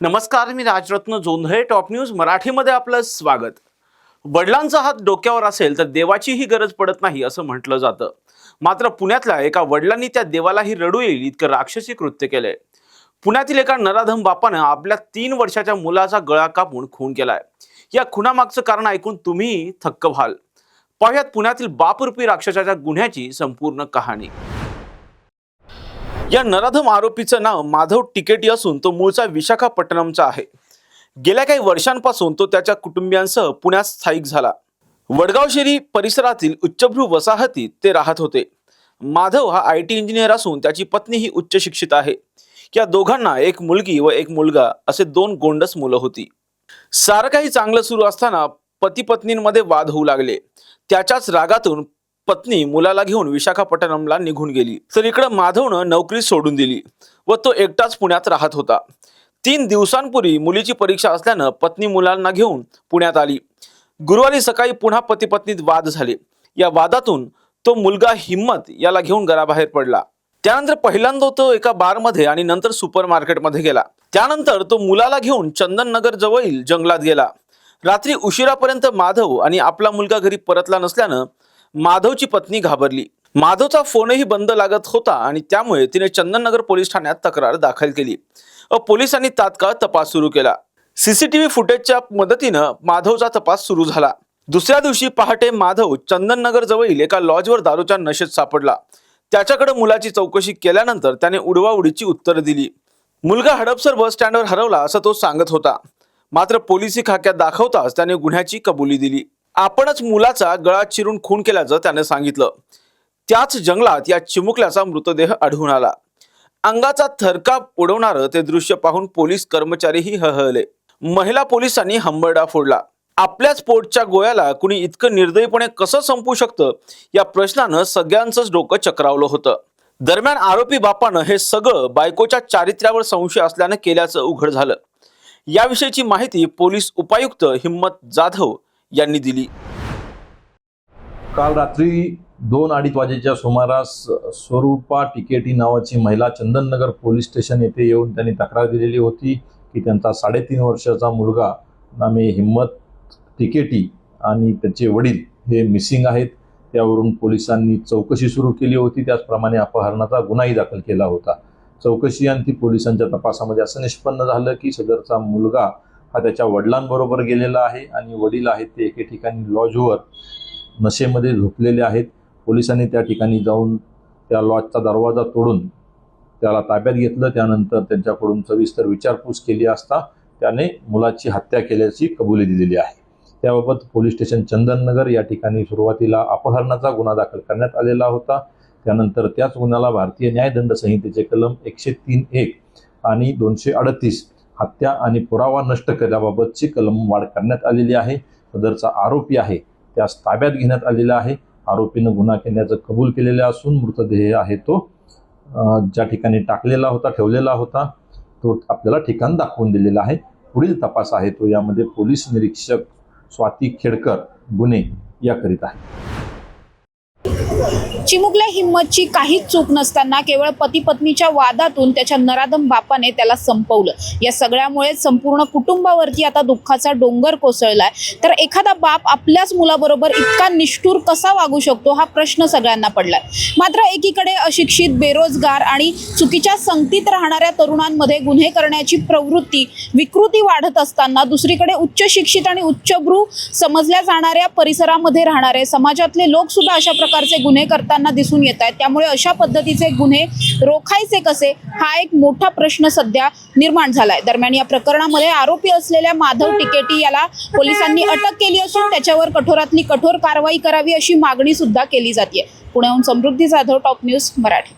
नमस्कार मी Rajratna Jondhale top news मराठीमध्ये आपलं स्वागत. वडिलांचा हात डोक्यावर असेल तर देवाचीही गरज पडत नाही असं म्हटलं जातं. मात्र पुण्यातल्या एका वडिलांनी त्या देवालाही रडू येईल इतकं राक्षसी कृत्य केलंय. पुण्यातील एका नराधम बापानं आपल्या तीन वर्षाच्या मुलाचा गळा कापून खून केलाय. या खुनामागचं कारण ऐकून तुम्ही थक्क व्हाल. पाहुयात पुण्यातील बापरूपी राक्षसाच्या गुन्ह्याची संपूर्ण कहाणी. या नराधम आरोपीचं नाव माधव टिकेटी असून तो मूळचा विशाखापट्टणमचा आहे. गेल्या काही वर्षांपासून तो त्याच्या कुटुंबियांसह पुण्यात स्थायिक झाला. वडगाव शेरी परिसरातील उच्चभ्रू वसाहतीत ते राहत होते. माधव हा आय टी इंजिनियर असून त्याची पत्नी ही उच्च शिक्षित आहे. या दोघांना एक मुलगी व एक मुलगा असे दोन गोंडस मुलं होती. सारं काही चांगलं सुरू असताना पती पत्नींमध्ये वाद होऊ लागले. त्याच्याच रागातून पत्नी मुलाला घेऊन विशाखापट्टणमला निघून गेली. तर इकडं माधवनं नोकरी सोडून दिली व तो एकटाच पुण्यात राहत होता. तीन दिवसांपूर्वी मुलीची परीक्षा असल्यानं पत्नी मुलांना घेऊन पुण्यात आली. गुरुवारी सकाळी पुन्हा पती पत्नीत वाद झाले. या वादातून तो मुलगा हिम्मत याला घेऊन घराबाहेर पडला. त्यानंतर पहिल्यांदा तो एका बारमध्ये आणि नंतर सुपर मार्केटमध्ये गेला. त्यानंतर तो मुलाला घेऊन चंदननगर जवळील जंगलात गेला. रात्री उशिरापर्यंत माधव आणि आपला मुलगा घरी परतला नसल्यानं माधवची पत्नी घाबरली. माधवचा फोनही बंद लागत होता आणि त्यामुळे तिने चंदननगर पोलीस ठाण्यात तक्रार दाखल केली. व पोलिसांनी तात्काळ तपास सुरू केला. सीसीटीव्ही फुटेजच्या मदतीनं माधवचा तपास सुरू झाला. दुसऱ्या दिवशी पहाटे माधव चंदननगर जवळील एका लॉजवर दारूच्या नशेत सापडला. त्याच्याकडे मुलाची चौकशी केल्यानंतर त्याने उडवाउडीची उत्तरं दिली. मुलगा हडपसर बस स्टँडवर हरवला असं तो सांगत होता. मात्र पोलिसी खाक्यात दाखवताच त्याने गुन्ह्याची कबुली दिली. आपणच मुलाचा गळा चिरून खून केल्याचं त्याने सांगितलं. त्याच जंगलात या चिमुकल्याचा मृतदेह आढळून आला. अंगाचा थरकाप उडवणारं ते दृश्य पाहून पोलीस कर्मचारीही हळहळले. महिला पोलिसांनी हंबरडा फोडला. आपल्याच पोटच्या गोळ्याला कुणी इतकं निर्दयीपणे कसं संपू शकतं? या प्रश्नानं सगळ्यांचंच डोकं चक्रावलं होतं. दरम्यान आरोपी बापानं हे सगळं बायकोच्या चारित्र्यावर संशय असल्यानं केल्याचं उघड झालं. याविषयीची माहिती पोलीस उपायुक्त हिम्मत जाधव यांनी दिली. काल रात्री दोन अडीच वाजेच्या सुमारास स्वरूपा टिकेटी नावाची महिला चंदननगर पोलीस स्टेशन येथे येऊन त्यांनी तक्रार दिलेली होती की त्यांचा साडेतीन वर्षाचा मुलगा नामे हिम्मत टिकेटी आणि त्याचे वडील हे मिसिंग आहेत. त्यावरून पोलिसांनी चौकशी सुरू केली होती. त्याचप्रमाणे अपहरणाचा गुन्हाही दाखल केला होता. चौकशी आणि ती पोलिसांच्या तपासामध्ये असं निष्पन्न झालं की सदरचा मुलगा हा त्याच्या वडिलांबरोबर गेलेला आहे आणि वडील आहेत ते एके ठिकाणी लॉजवर नशेमध्ये झोपलेले आहेत. पोलिसांनी त्या ठिकाणी जाऊन त्या लॉजचा दरवाजा तोडून त्याला ताब्यात घेतलं. त्यानंतर त्यांच्याकडून सविस्तर विचारपूस केली असता त्याने मुलाची हत्या केल्याची कबुली दिलेली आहे. त्याबाबत पोलीस स्टेशन चंदननगर या ठिकाणी सुरुवातीला अपहरणाचा गुन्हा दाखल करण्यात आलेला होता. त्यानंतर त्याच गुन्ह्याला भारतीय न्यायदंड संहितेचे कलम एकशे तीन एक आणि दोनशे अडतीस हत्या आणि पुरावा नष्ट केल्याबाबतची कलम वाढ करण्यात आलेली आहे. सदरचा आरोपी आहे त्यास ताब्यात घेण्यात आलेला आहे. आरोपीनं गुन्हा केल्याचं कबूल केलेलं असून मृतदेह आहे तो ज्या ठिकाणी टाकलेला होता ठेवलेला होता तो आपल्याला ठिकाण दाखवून दिलेला आहे. पुढील तपास आहे तो यामध्ये पोलीस निरीक्षक स्वाती खेडकर गुन्हे या करीत आहे. चिमुकल्या हिम्मतची काहीच चूक नसताना केवळ पती पत्नीच्या वादातून त्याच्या नराधम बापाने त्याला संपवलं. या सगळ्यामुळे संपूर्ण कुटुंबावरती आता दुःखाचा डोंगर कोसळलाय. तर एखादा बाप आपल्याच मुलाबरोबर इतका निष्ठूर कसा वागू शकतो हा प्रश्न सगळ्यांना पडलाय. मात्र एकीकडे अशिक्षित बेरोजगार आणि चुकीच्या संगतीत राहणाऱ्या तरुणांमध्ये गुन्हे करण्याची प्रवृत्ती विकृती वाढत असताना दुसरीकडे उच्च शिक्षित आणि उच्चभ्रू समजल्या जाणाऱ्या परिसरामध्ये राहणारे समाजातले लोक सुद्धा अशा प्रकारचे गुन्हे करताना दिसून येत आहेत. त्यामुळे अशा पद्धतीचे गुन्हे रोखायचे कसे? हा एक मोठा प्रश्न सध्या निर्माण झालाय. दरम्यान या प्रकरणामध्ये आरोपी असलेल्या माधव टिकेटी याला पोलिसांनी अटक केली असून त्याच्यावर कठोरातली कठोर कारवाई करावी अशी मागणी सुद्धा केली जाते पुण्याहून समृद्धी जाधव टॉप न्यूज मराठी.